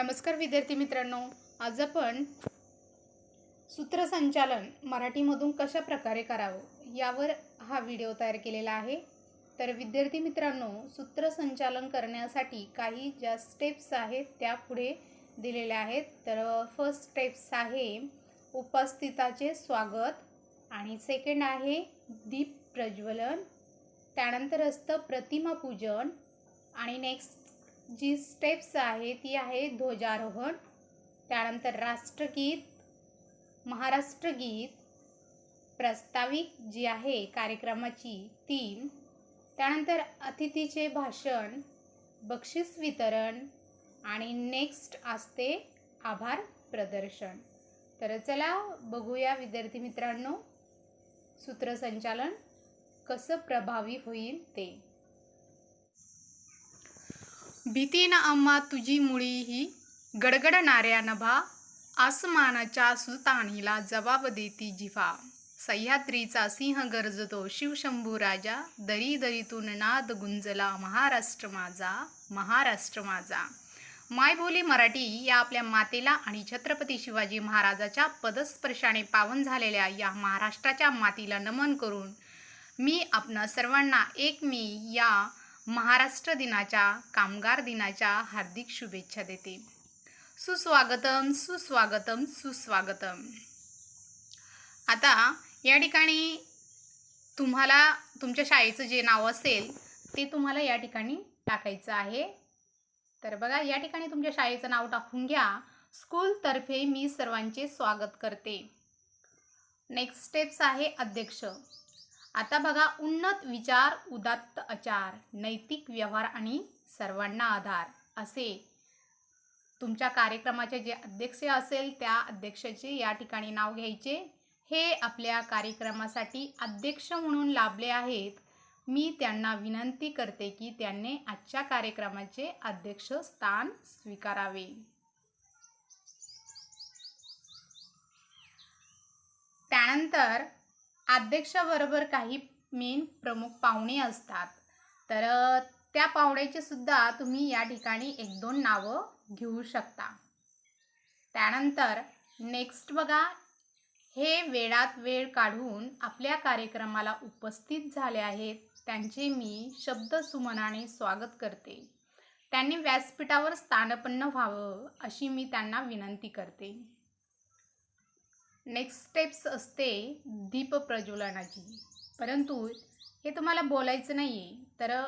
नमस्कार विद्यार्थी मित्रांनो. आज आपण सूत्रसंचालन मराठीमधून कशा प्रकारे करावं यावर हा व्हिडिओ तयार केलेला आहे. तर विद्यार्थी मित्रांनो सूत्रसंचालन करण्यासाठी काही ज्या स्टेप्स आहेत त्या पुढे दिलेल्या आहेत. तर फर्स्ट स्टेप्स आहे उपस्थिताचे स्वागत आणि सेकंड आहे दीप प्रज्वलन. त्यानंतर असतं प्रतिमा पूजन आणि नेक्स्ट जी स्टेप्स आहे ती आहे ध्वजारोहण. त्यानंतर राष्ट्रगीत महाराष्ट्रगीत प्रस्ताविक जी आहे कार्यक्रमाची ती त्यानंतर अतिथीचे भाषण बक्षीस वितरण आणि नेक्स्ट असते आभार प्रदर्शन. तर चला बघूया विद्यार्थी मित्रांनो सूत्रसंचालन कसं प्रभावी होईल ते. भीतीनं अम्मा तुझी मुळी ही गडगडणाऱ्या नभा. आसमानाच्या सुलतानीला जबाब देती जिव्हा सह्याद्रीचा सिंह गरजतो शिवशंभू राजा. दरी दरीतून नाद गुंजला महाराष्ट्र माझा महाराष्ट्र माझा. मायबोली मराठी या आपल्या मातेला आणि छत्रपती शिवाजी महाराजाच्या पदस्पर्शाने पावन झालेल्या या महाराष्ट्राच्या मातीला नमन करून मी आपणा सर्वांना एक मी या महाराष्ट्र दिनाच्या कामगार दिनाच्या हार्दिक शुभेच्छा देते. सुस्वागतम सुस्वागतम सुस्वागतम. आता या ठिकाणी तुम्हाला तुमच्या शाळेचं जे नाव असेल ते तुम्हाला या ठिकाणी टाकायचं आहे. तर बघा या ठिकाणी तुमच्या शाळेचं नाव टाकून घ्या. स्कूलतर्फे मी सर्वांचे स्वागत करते. नेक्स्ट स्टेप्स आहे अध्यक्ष. आता बघा उन्नत विचार उदात्त आचार नैतिक व्यवहार आणि सर्वांना आधार असे तुमच्या कार्यक्रमाचे जे अध्यक्ष असेल त्या अध्यक्षाचे या ठिकाणी नाव घ्यायचे. हे आपल्या कार्यक्रमासाठी अध्यक्ष म्हणून लाभले आहेत. मी त्यांना विनंती करते की त्यांनी आजच्या कार्यक्रमाचे अध्यक्ष स्थान स्वीकारावे. त्यानंतर अध्यक्षाबरोबर काही मेन प्रमुख पाहुणे असतात. तर त्या पाहुण्याचे सुद्धा तुम्ही या ठिकाणी एक दोन नावं घेऊ शकता. त्यानंतर नेक्स्ट बघा. हे वेळात वेळ काढून आपल्या कार्यक्रमाला उपस्थित झाले आहेत. त्यांचे मी शब्दसुमनाने स्वागत करते. त्यांनी व्यासपीठावर स्थानपन्न व्हावं अशी मी त्यांना विनंती करते. नेक्स्ट स्टेप्स असते दीप प्रज्वलनाची. परंतु हे तुम्हाला बोलायचं नाही आहे तर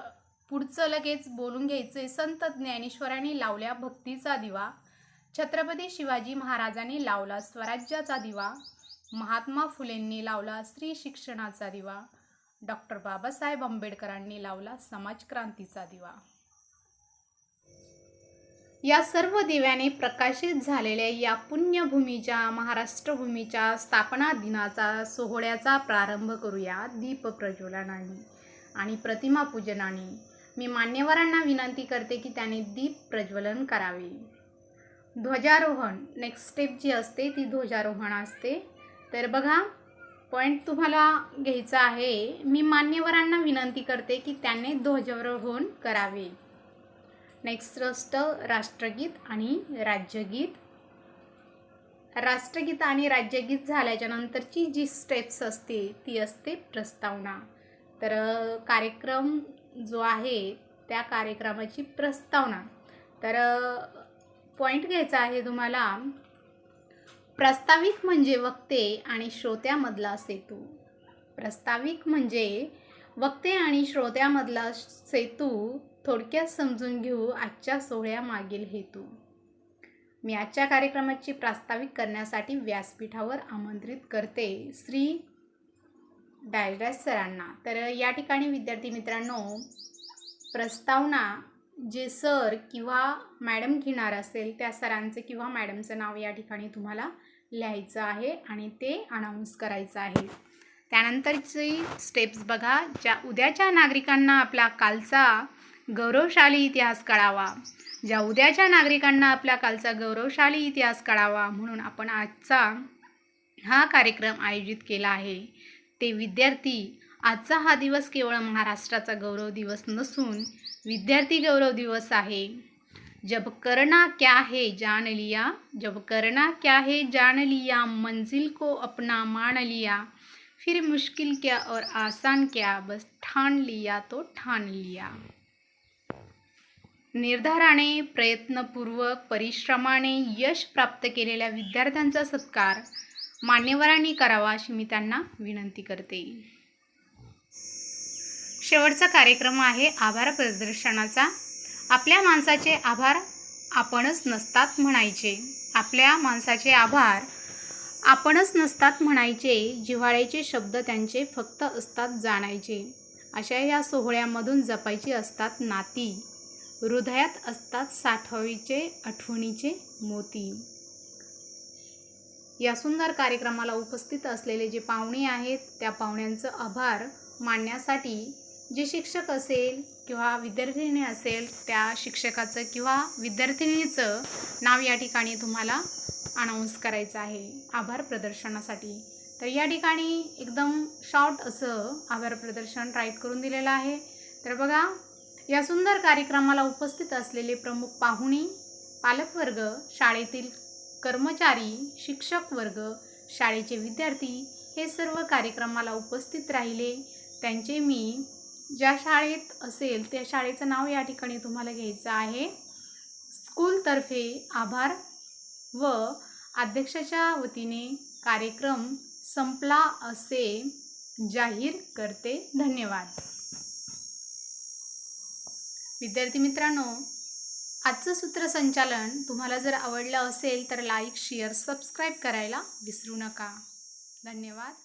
पुढचं लगेच बोलून घ्यायचं आहे संत ज्ञानेश्वरांनी लावल्या भक्तीचा दिवा. छत्रपती शिवाजी महाराजांनी लावला स्वराज्याचा दिवा. महात्मा फुलेंनी लावला स्त्री शिक्षणाचा दिवा. डॉक्टर बाबासाहेब आंबेडकरांनी लावला समाजक्रांतीचा दिवा. या सर्व दिव्याने प्रकाशित झालेल्या या पुण्यभूमीच्या महाराष्ट्रभूमीच्या स्थापना दिनाचा सोहळ्याचा प्रारंभ करूया दीप प्रज्वलनाने आणि प्रतिमा पूजनाने. मी मान्यवरांना विनंती करते की त्यांनी दीप प्रज्वलन करावे. ध्वजारोहण नेक्स्ट स्टेप जी असते ती ध्वजारोहण असते. तर बघा पॉईंट तुम्हाला घ्यायचा आहे. मी मान्यवरांना विनंती करते की त्यांनी ध्वजारोहण करावे. नेक्स्ट असतं राष्ट्रगीत आणि राज्यगीत. राष्ट्रगीत आणि राज्यगीत झाल्याच्या नंतरची जी स्टेप्स असते ती असते प्रस्तावना. तर कार्यक्रम जो आहे त्या कार्यक्रमाची प्रस्तावना. तर पॉईंट घ्यायचा आहे तुम्हाला. प्रस्ताविक म्हणजे वक्ते आणि श्रोत्यामधला सेतू. प्रस्ताविक म्हणजे वक्ते आणि श्रोत्यामधला सेतू थोडक्यात समजून घेऊ आजच्या सोहळ्यामागील हेतू. मी आजच्या कार्यक्रमाची प्रास्ताविक करण्यासाठी व्यासपीठावर आमंत्रित करते. श्री. डायराज सरांना. तर या ठिकाणी विद्यार्थी मित्रांनो प्रस्तावना जे सर किंवा मॅडम घेणार असेल त्या सरांचं किंवा मॅडमचं नाव या ठिकाणी तुम्हाला लिहायचं आहे आणि ते अनाऊन्स करायचं आहे. त्यानंतरची स्टेप्स बघा. ज्या उद्याच्या नागरिकांना आपला कालचा गौरवशाली इतिहास कळावा. ज्या उद्याच्या नागरिकांना आपल्या कालचा गौरवशाली इतिहास कळावा म्हणून आपण आजचा हा कार्यक्रम आयोजित केला आहे. ते विद्यार्थी आजचा हा दिवस केवळ महाराष्ट्राचा गौरव दिवस नसून विद्यार्थी गौरव दिवस आहे. जब करना क्या है जान लिया जब करना क्या है जान लिया मंजिल को अपना मान लिया। फिर मुश्किल क्या और आसान क्या बस ठान लिया तो ठान लिया। निर्धाराने प्रयत्नपूर्वक परिश्रमाने यश प्राप्त केलेल्या विद्यार्थ्यांचा सत्कार मान्यवरांनी करावा अशी मी त्यांना विनंती करते. शेवटचा कार्यक्रम आहे आभार प्रदर्शनाचा. आपल्या माणसाचे आभार आपणच नसतात म्हणायचे. आपल्या माणसाचे आभार आपणच नसतात म्हणायचे. जिव्हाळ्याचे शब्द त्यांचे फक्त असतात जाणायचे. अशा या सोहळ्यामधून जपायची असतात नाती. हृदयात असतात साठवीचे आठवणीचे मोती. या सुंदर कार्यक्रमाला उपस्थित असलेले जे पाहुणे आहेत त्या पाहुण्यांचं आभार मानण्यासाठी जे शिक्षक असेल किंवा विद्यार्थिनी असेल त्या शिक्षकाचं किंवा विद्यार्थिनीचं नाव या ठिकाणी तुम्हाला अनाऊन्स करायचं आहे. आभार प्रदर्शनासाठी. तर या ठिकाणी एकदम शॉर्ट असं आभार प्रदर्शन राईट करून दिलेलं आहे. तर बघा या सुंदर कार्यक्रमाला उपस्थित असलेले प्रमुख पाहुणे पालकवर्ग शाळेतील कर्मचारी शिक्षक वर्ग शाळेचे विद्यार्थी हे सर्व कार्यक्रमाला उपस्थित राहिले. त्यांचे मी ज्या शाळेत असेल त्या शाळेचं नाव या ठिकाणी तुम्हाला घ्यायचं आहे. स्कूलतर्फे आभार व अध्यक्षाच्या वतीने कार्यक्रम संपला असे जाहीर करते. धन्यवाद. विद्यार्थी मित्रांनो आजचं सूत्रसंचालन तुम्हाला जर आवडलं असेल तर लाईक शेअर सबस्क्राईब करायला विसरू नका. धन्यवाद.